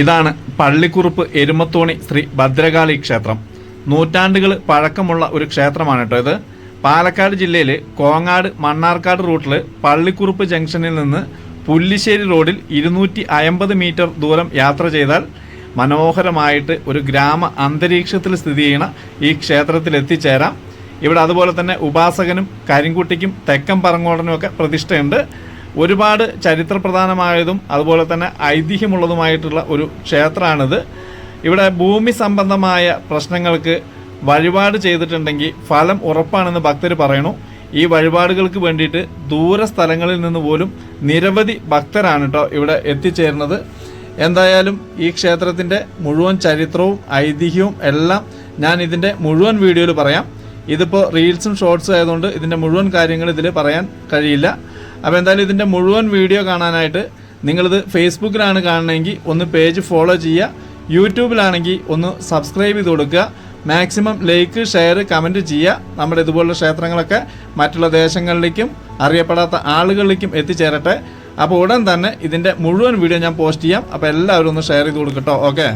ഇതാണ് പള്ളിക്കുറുപ്പ് എരുമത്തോണി ശ്രീ ഭദ്രകാളി ക്ഷേത്രം. നൂറ്റാണ്ടുകൾ പഴക്കമുള്ള ഒരു ക്ഷേത്രമാണ് കേട്ടോ ഇത്. പാലക്കാട് ജില്ലയിൽ കോങ്ങാട് മണ്ണാർക്കാട് റൂട്ടിൽ പള്ളിക്കുറുപ്പ് ജംഗ്ഷനിൽ നിന്ന് പുല്ലിശ്ശേരി റോഡിൽ ഇരുന്നൂറ്റി അമ്പത് മീറ്റർ ദൂരം യാത്ര ചെയ്താൽ മനോഹരമായിട്ട് ഒരു ഗ്രാമ അന്തരീക്ഷത്തിൽ സ്ഥിതി ചെയ്യുന്ന ഈ ക്ഷേത്രത്തിൽ എത്തിച്ചേരാം. ഇവിടെ അതുപോലെ തന്നെ ഉപാസകനും കരിങ്കുട്ടിക്കും തെക്കൻ പറങ്ങോടനും ഒക്കെ പ്രതിഷ്ഠയുണ്ട്. ഒരുപാട് ചരിത്രപ്രധാനമായതും അതുപോലെ തന്നെ ഐതിഹ്യമുള്ളതുമായിട്ടുള്ള ഒരു ക്ഷേത്രമാണിത്. ഇവിടെ ഭൂമി സംബന്ധമായ പ്രശ്നങ്ങൾക്ക് വഴിപാട് ചെയ്തിട്ടുണ്ടെങ്കിൽ ഫലം ഉറപ്പാണെന്ന് ഭക്തർ പറയണു. ഈ വഴിപാടുകൾക്ക് വേണ്ടിയിട്ട് ദൂര സ്ഥലങ്ങളിൽ നിന്ന് പോലും നിരവധി ഭക്തരാണ് കേട്ടോ ഇവിടെ എത്തിച്ചേരുന്നത്. എന്തായാലും ഈ ക്ഷേത്രത്തിന്റെ മുഴുവൻ ചരിത്രവും ഐതിഹ്യവും എല്ലാം ഞാൻ ഇതിന്റെ മുഴുവൻ വീഡിയോയിൽ പറയാം. ഇതിപ്പോൾ റീൽസും ഷോർട്സും ആയതുകൊണ്ട് ഇതിന്റെ മുഴുവൻ കാര്യങ്ങൾ ഇതിൽ പറയാൻ കഴിയില്ല. അപ്പോൾ എന്തായാലും ഇതിന്റെ മുഴുവൻ വീഡിയോ കാണാനായിട്ട് നിങ്ങളിത് ഫേസ്ബുക്കിലാണ് കാണണമെങ്കിൽ ഒന്ന് പേജ് ഫോളോ ചെയ്യുക യൂട്യൂബിലാണെങ്കിൽ ഒന്ന് സബ്സ്ക്രൈബ് ചെയ്ത് കൊടുക്കുക മാക്സിമം ലൈക്ക് ഷെയർ കമന്റ് ചെയ്യുക. നമ്മുടെ ഇതുപോലുള്ള ക്ഷേത്രങ്ങളൊക്കെ മറ്റുള്ള ദേശങ്ങളിലേക്കും അറിയപ്പെടാത്ത ആളുകളിലേക്കും എത്തിച്ചേരട്ടെ. അപ്പോൾ ഉടൻ തന്നെ ഇതിന്റെ മുഴുവൻ വീഡിയോ ഞാൻ പോസ്റ്റ് ചെയ്യാം. അപ്പോൾ എല്ലാവരും ഒന്ന് ഷെയർ ചെയ്ത് കൊടുക്കട്ടോ ഓക്കെ?